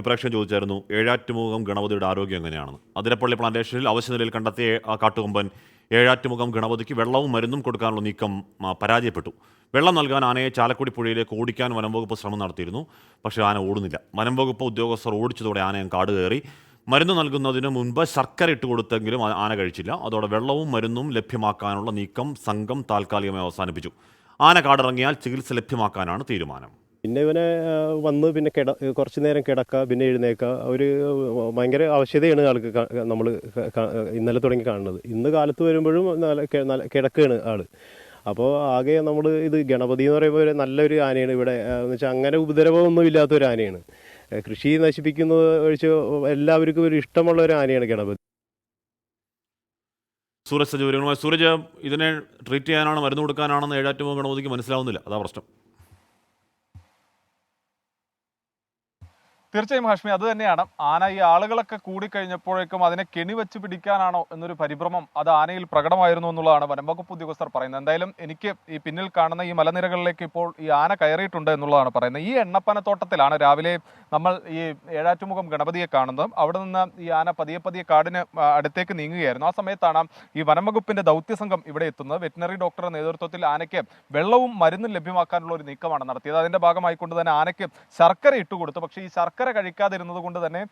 ഒരു ചോദിച്ചായിരുന്നു ഏഴാറ്റുമുഖം ഗണപതിയുടെ ആരോഗ്യം എങ്ങനെയാണെന്ന് അതിരപ്പള്ളി പ്ലാന്റേഷനിൽ അവശ്യ നിലയിൽ കണ്ടെത്തിയ ആ കാട്ടുകൊമ്പൻ ഏഴാറ്റുമുഖം ഗണപതിക്ക് വെള്ളവും മരുന്നും കൊടുക്കാനുള്ള നീക്കം പരാജയപ്പെട്ടു. വെള്ളം നൽകാൻ ആനയെ ചാലക്കുടി പുഴയിലേക്ക് ഓടിക്കാൻ വനംവകുപ്പ് ശ്രമം നടത്തിയിരുന്നു. പക്ഷേ ആന ഓടുന്നില്ല. വനംവകുപ്പ് ഉദ്യോഗസ്ഥർ ഓടിച്ചതോടെ ആനയും കാട് കയറി. മരുന്ന് നൽകുന്നതിന് മുൻപ് ശർക്കര ഇട്ട് കൊടുത്തെങ്കിലും ആന കഴിച്ചില്ല. അതോടെ വെള്ളവും മരുന്നും ലഭ്യമാക്കാനുള്ള നീക്കം സംഘം താൽക്കാലികമായി അവസാനിപ്പിച്ചു. ആന കാടിറങ്ങിയാൽ ചികിത്സ ലഭ്യമാക്കാനാണ് തീരുമാനം. പിന്നെ ഇവനെ വന്ന് പിന്നെ കിട കുറച്ച് നേരം കിടക്കുക പിന്നെ എഴുന്നേക്കുക ഒരു ഭയങ്കര ആവശ്യതയാണ് ആൾക്ക് നമ്മൾ ഇന്നലെ തുടങ്ങി കാണുന്നത്. ഇന്ന് കാലത്ത് വരുമ്പോഴും നല്ല കിടക്കുകയാണ് ആൾ അപ്പോൾ ആകെ നമ്മൾ ഇത് ഗണപതി എന്ന് പറയുമ്പോൾ ഒരു നല്ലൊരു ആനയാണ് ഇവിടെ. എന്ന് വെച്ചാൽ അങ്ങനെ ഉപദ്രവമൊന്നും ഇല്ലാത്ത ഒരു ആനയാണ് കൃഷി നശിപ്പിക്കുന്നത് ഒഴിച്ച് എല്ലാവർക്കും ഒരു ഇഷ്ടമുള്ള ഒരു ആനയാണ് ഗണപതി. സൂരജ് സജീവങ്ങളുമായി സൂരജ് ഇതിനെ ട്രീറ്റ് ചെയ്യാനാണ് മരുന്ന് കൊടുക്കാനാണെന്ന് ഏഴാറ്റുമോ ഗണപതിക്ക് മനസ്സിലാവുന്നില്ല. അതാ പ്രശ്നം. തീർച്ചയായും ഹാഷ്മി അത് തന്നെയാണ്. ആന ഈ ആളുകളൊക്കെ കൂടിക്കഴിഞ്ഞപ്പോഴേക്കും അതിനെ കെണി വെച്ച് പിടിക്കാനാണോ എന്നൊരു പരിഭ്രമം അത് ആനയിൽ പ്രകടമായിരുന്നു എന്നുള്ളതാണ് വനംവകുപ്പ് ഉദ്യോഗസ്ഥർ പറയുന്നത്. എന്തായാലും എനിക്ക് ഈ പിന്നിൽ കാണുന്ന ഈ മലനിരകളിലേക്ക് ഇപ്പോൾ ഈ ആന കയറിയിട്ടുണ്ട് എന്നുള്ളതാണ് പറയുന്നത്. ഈ എണ്ണപ്പനത്തോട്ടത്തിലാണ് രാവിലെ നമ്മൾ ഈ ഏഴാറ്റുമുഖം ഗണപതിയെ കാണുന്നത്. അവിടെ നിന്ന് ഈ ആന പതിയെ പതിയെ കാടിന് അടുത്തേക്ക് നീങ്ങുകയായിരുന്നു. ആ സമയത്താണ് ഈ വനംവകുപ്പിന്റെ ദൗത്യസംഘം ഇവിടെ എത്തുന്നത്. വെറ്റിനറി ഡോക്ടറുടെ നേതൃത്വത്തിൽ ആനയ്ക്ക് വെള്ളവും മരുന്നും ലഭ്യമാക്കാനുള്ള ഒരു നീക്കമാണ് നടത്തിയത്. അതിന്റെ ഭാഗമായിക്കൊണ്ട് തന്നെ ആനയ്ക്ക് ശർക്കര ഇട്ടുകൊടുത്തു. പക്ഷേ ഈ ശർക്കര കഴിക്കാതിരുന്നത് കൊണ്ട് തന്നെ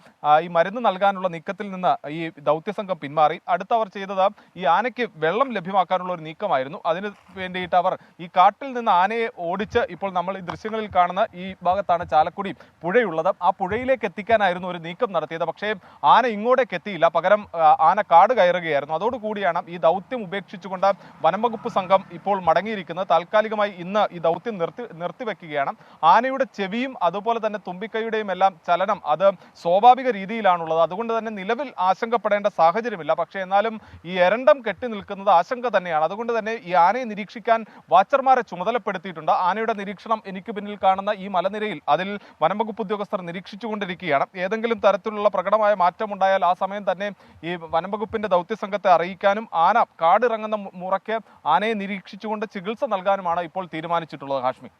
ഈ മരുന്ന് നൽകാനുള്ള നീക്കത്തിൽ നിന്ന് ഈ ദൗത്യസംഘം പിന്മാറി. അടുത്തവർ ചെയ്തത് ഈ ആനയ്ക്ക് വെള്ളം ലഭ്യമാക്കാനുള്ള ഒരു നീക്കമായിരുന്നു. അതിന് വേണ്ടിയിട്ട് അവർ ഈ കാട്ടിൽ നിന്ന് ആനയെ ഓടിച്ച് ഇപ്പോൾ നമ്മൾ ഈ ദൃശ്യങ്ങളിൽ കാണുന്ന ഈ ഭാഗത്താണ് ചാലക്കുടി പുഴയുള്ളത്. ആ പുഴയിലേക്ക് എത്തിക്കാനായിരുന്നു ഒരു നീക്കം നടത്തിയത്. പക്ഷേ ആന ഇങ്ങോട്ടേക്ക് എത്തിയില്ല. പകരം ആന കാട് കയറുകയായിരുന്നു. അതോടുകൂടിയാണ് ഈ ദൗത്യം ഉപേക്ഷിച്ചുകൊണ്ട് വനംവകുപ്പ് സംഘം ഇപ്പോൾ മടങ്ങിയിരിക്കുന്നത്. താൽക്കാലികമായി ഇന്ന് ഈ ദൗത്യം നിർത്തി നിർത്തിവെക്കുകയാണ്. ആനയുടെ ചെവിയും അതുപോലെ തന്നെ തുമ്പിക്കൈയുടെയും എല്ലാം ചലനം അത് സ്വാഭാവിക രീതിയിലാണുള്ളത്. അതുകൊണ്ട് തന്നെ നിലവിൽ ആശങ്കപ്പെടേണ്ട സാഹചര്യമില്ല. പക്ഷേ എന്നാലും ഈ എരണ്ടം കെട്ടി നിൽക്കുന്നത് ആശങ്ക തന്നെയാണ്. അതുകൊണ്ട് തന്നെ ഈ ആനയെ നിരീക്ഷിക്കാൻ വാച്ചർമാരെ ചുമതലപ്പെടുത്തിയിട്ടുണ്ട്. ആനയുടെ നിരീക്ഷണം എനിക്ക് പിന്നിൽ കാണുന്ന ഈ മലനിരയിൽ അതിൽ വനംവകുപ്പ് ഉദ്യോഗസ്ഥർ നിരീക്ഷിച്ചുകൊണ്ടിരിക്കുകയാണ്. ഏതെങ്കിലും തരത്തിലുള്ള പ്രകടമായ മാറ്റമുണ്ടായാൽ ആ സമയം തന്നെ ഈ വനംവകുപ്പിന്റെ ദൗത്യസംഘത്തെ അറിയിക്കാനും ആന കാടിറങ്ങുന്ന മുറയ്ക്ക് ആനയെ നിരീക്ഷിച്ചുകൊണ്ട് ചികിത്സ നൽകാനുമാണ് ഇപ്പോൾ തീരുമാനിച്ചിട്ടുള്ളത് ഹാഷ്മി.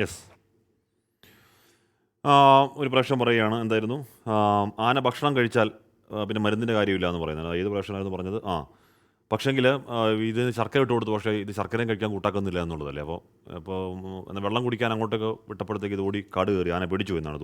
യെസ്. ഒരു പ്രശ്നം പറയുകയാണ് എന്തായിരുന്നു? ആന ഭക്ഷണം കഴിച്ചാൽ പിന്നെ മരുന്നിന്റെ കാര്യമില്ല എന്ന് പറയുന്നത്. ഏത് പ്രശ്നമായിരുന്നു പറഞ്ഞത്? ആ. പക്ഷേങ്കിൽ ഇത് ശർക്കര ഇട്ട് കൊടുത്തു പക്ഷേ ഇത് ശർക്കരയും കഴിക്കാൻ കൂട്ടാക്കുന്നില്ല എന്നുള്ളതല്ലേ? അപ്പോൾ അപ്പോൾ വെള്ളം കുടിക്കാൻ അങ്ങോട്ടൊക്കെ വിട്ടപ്പോഴത്തേക്ക് ഇത് ഓടി കാട് കയറി ആന പിടിച്ചു എന്നാണ്